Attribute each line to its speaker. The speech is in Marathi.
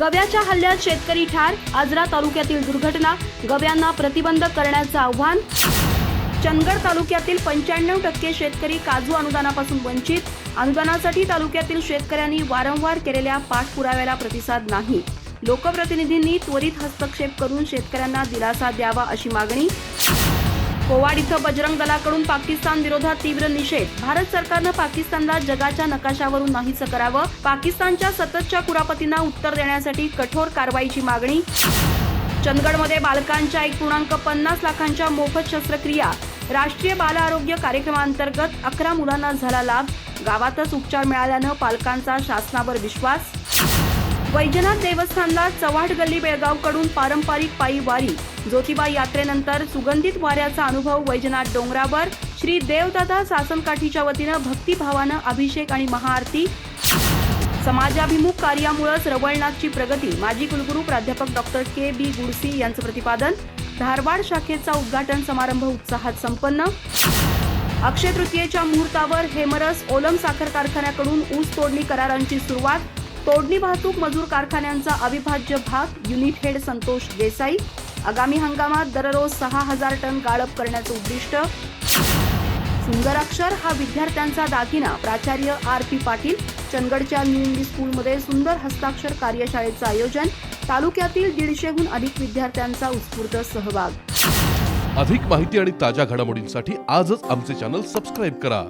Speaker 1: गव्याच्या हल्ल्यात शेतकरी ठार आजरा तालुक्यातील दुर्घटना गव्यांना प्रतिबंध करण्याचं आव्हान. चंदगड तालुक्यातील पंच्याण्णव टक्के शेतकरी काजू अनुदानापासून वंचित. अनुदानासाठी तालुक्यातील शेतकऱ्यांनी वारंवार केलेल्या पाठपुराव्याला प्रतिसाद नाही. लोकप्रतिनिधींनी त्वरित हस्तक्षेप करून शेतकऱ्यांना दिलासा द्यावा अशी मागणी कोवाड इथं बजरंग दलाकडून पाकिस्तान विरोधात तीव्र निषेध. भारत सरकारनं पाकिस्तानला जगाच्या नकाशावरून नाहीच करावं. पाकिस्तानच्या सततच्या कुरापतींना उत्तर देण्यासाठी कठोर कारवाईची मागणी. चंदगडमध्ये बालकांच्या एक पूर्णांक पन्नास लाखांच्या मोफत शस्त्रक्रिया. राष्ट्रीय बाल आरोग्य कार्यक्रमांतर्गत अकरा मुलांना झाला लाभ. गावातच उपचार मिळाल्यानं पालकांचा शासनावर विश्वास. वैजनाथ देवस्थानला चव्हाट गल्ली बेळगावकडून पारंपरिक पायी वारी. ज्योतिबा यात्रेनंतर सुगंधित वाऱ्याचा अनुभव वैजनाथ डोंगरावर. श्री देवदादा सासनकाठीच्या वतीनं भक्तिभावानं अभिषेक आणि महाआरती. समाजाभिमुख कार्यामुळेच रवळनाथची प्रगती. माजी कुलगुरू प्राध्यापक डॉक्टर के बी गुडसी यांचं प्रतिपादन. धारवाड शाखेचा उद्घाटन समारंभ उत्साहात संपन्न. अक्षय तृतीयेच्या मुहूर्तावर हेमरस ओलम साखर कारखान्याकडून ऊस तोडणी करारांची सुरुवात. तोडणी वाहतूक मजूर कारखान्यांचा अविभाज्य भाग युनिट हेड संतोष देसाई. आगामी हंगामात दररोज सहा हजार टन गाळप करण्याचं उद्दिष्ट. सुंदर अक्षर हा विद्यार्थ्यांचा दागिना प्राचार्य आर पी पाटील. चंदगडच्या न्यू इंग्लिश स्कूलमध्ये सुंदर हस्ताक्षर कार्यशाळेचं आयोजन. तालुक्यातील दीडशेहून अधिक विद्यार्थ्यांचा उत्स्फूर्त सहभाग.
Speaker 2: अधिक माहिती आणि ताज्या घडामोडींसाठी आजच आमचे चॅनल सबस्क्राईब करा.